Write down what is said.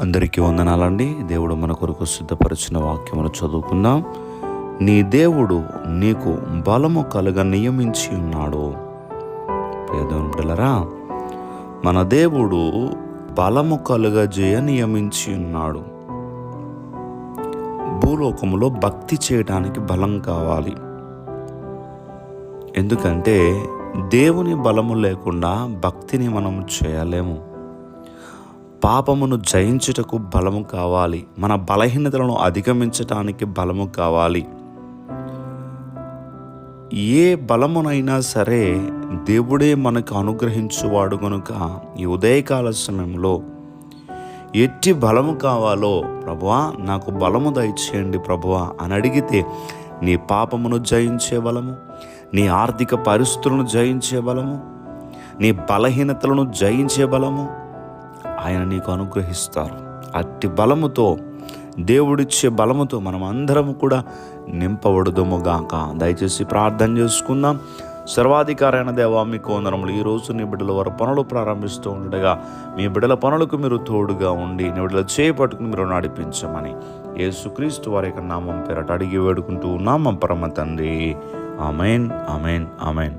అందరికీ వందనాలండి. దేవుడు మన కొరకు సిద్ధపరిచిన వాక్యమును చదువుకుందాం. నీ దేవుడు నీకు బలము కలుగ నియమించి ఉన్నాడు. పేదోని బిడ్డలరా మన దేవుడు బలము కలుగజేయ నియమించి ఉన్నాడు. భూలోకములో భక్తి చేయడానికి బలం కావాలి. ఎందుకంటే దేవుని బలము లేకుండా భక్తిని మనం చేయలేము. పాపమును జయించుటకు బలము కావాలి. మన బలహీనతలను అధిగమించటానికి బలము కావాలి. ఏ బలమునైనా సరే దేవుడే మనకు అనుగ్రహించువాడు కనుక ఈ ఉదయకాల సమయంలో ఎట్టి బలము కావాలో ప్రభువా నాకు బలము దయచేయండి ప్రభువా అని అడిగితే నీ పాపమును జయించే బలము నీ ఆర్థిక పరిస్థితులను జయించే బలము నీ బలహీనతలను జయించే బలము ఆయన నీకు అనుగ్రహిస్తారు. అట్టి బలముతో దేవుడిచ్చే బలముతో మనం అందరం కూడా నింపబడుదుముగాక దయచేసి ప్రార్థన చేసుకుందాం. సర్వాధికారైన దేవా మీకు వందనములు ఈ రోజు నీ బిడ్డల వారు పనులు ప్రారంభిస్తూ ఉండగా మీ బిడ్డల పనులకు మీరు తోడుగా ఉండి నీ బిడ్డల చేపట్టుకుని మీరు నడిపించమని యేసుక్రీస్తు వారి యొక్క నామం పేరట అడిగి వేడుకుంటూ నామం పరమ తండ్రి. Amen amen amen.